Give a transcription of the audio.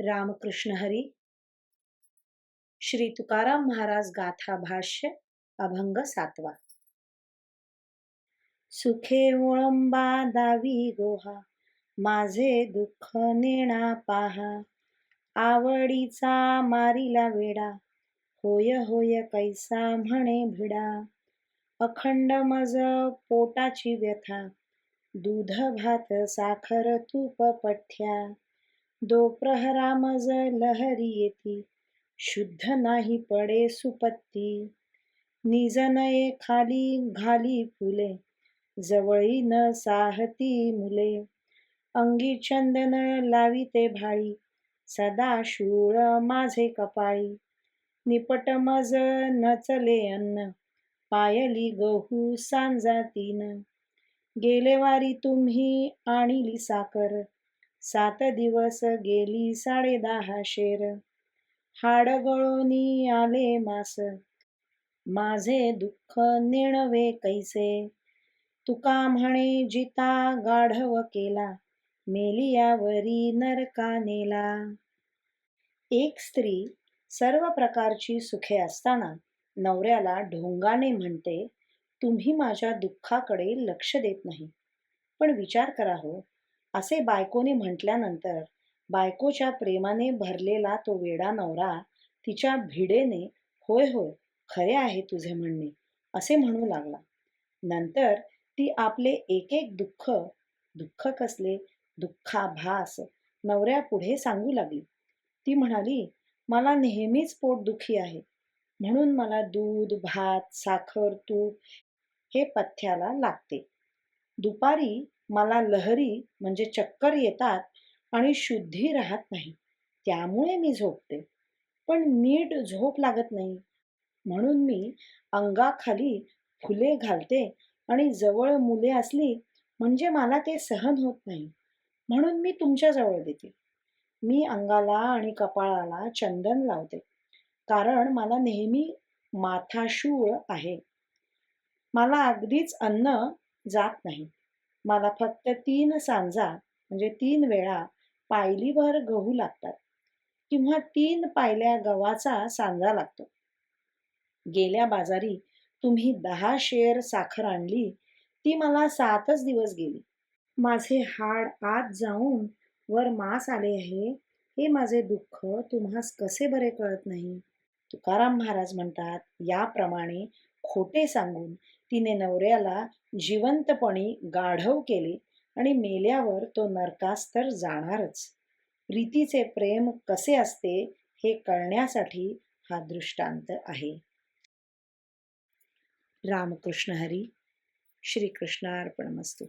रामकृष्ण हरी। श्री तुकाराम महाराज गाथा भाष्य अभंग सातवा। सुखे ओळंबा दावी गोहा माझे दुःख नेणा पाहा। आवडीचा मारिला वेडा होय होय कैसा म्हणे भिडा। अखंड मज पोटाची व्यथा दूध भात साखर तूप पठ्या दो प्रहरा मज लहरी येती शुद्ध नाही पडे सुपत्ती. निजनये खाली घाली फुले जवळी न साहती मुले. अंगी चंदन लाविते भाळी सदा शूळ माझे कपाळी. निपट मज नचले अन्न पायली गहू सांजा तीन. गेले वारी तुम्ही आणली साकर सात दिवस गेली साडे दहा शेर. हाड गळोनी आले मास. माझे दुःख नेणवे कैसे? तुका म्हणे जिता गाढव केला मेलियावरी नरका नेला एक स्त्री सर्व प्रकारची सुखे असताना नवऱ्याला ढोंगाने म्हणते तुम्ही माझ्या दुःखाकडे लक्ष देत नाही. पण विचार करा हो असे बायकोने म्हटल्यानंतर बायकोच्या प्रेमाने भरलेला तो वेडा नवरा तिच्या भिडेने होय होय खरे आहे तुझे म्हणणे असे म्हणू लागला. नंतर ती आपले एक एक दुःख दुःख कसले दुःखाभास नवऱ्यापुढे सांगू लागली. ती म्हणाली मला नेहमीच पोट दुखी आहे. म्हणून मला दूध भात साखर तूप हे पथ्याला लागते. दुपारी मला लहरी म्हणजे चक्कर येतात आणि शुद्धी राहत नाही. त्यामुळे मी झोपते. पण नीट झोप लागत नाही. म्हणून मी अंगाखाली फुले घालते आणि जवळ मुले असली म्हणजे मला ते सहन होत नाही. म्हणून मी तुमच्याजवळ देते. मी अंगाला आणि कपाळाला चंदन लावते. कारण मला नेहमी माथाशूळ आहे. मला अगदीच अन्न जात नाही. मला फक्त तीन सांजा म्हणजे तीन वेळा पायलीभर गहू लागतात. किंवा तीन पायल्या गव्हाचा सांजा लागतो. गेल्या बाजारी तुम्ही दहा शेर साखर आणली ती मला सातच दिवस गेली. माझे हाड आत जाऊन वर मास आले आहे हे माझे दुःख तुम्हास कसे बरे कळत नाही? तुकाराम महाराज म्हणतात याप्रमाणे खोटे सांगून तिने नवऱ्याला जिवंतपणी गाढव केले आणि मेल्यावर तो नरकास तर जाणारच. प्रीतीचे प्रेम कसे असते हे कळण्यासाठी हा दृष्टांत आहे. रामकृष्ण हरी श्रीकृष्णार्पणमस्तू.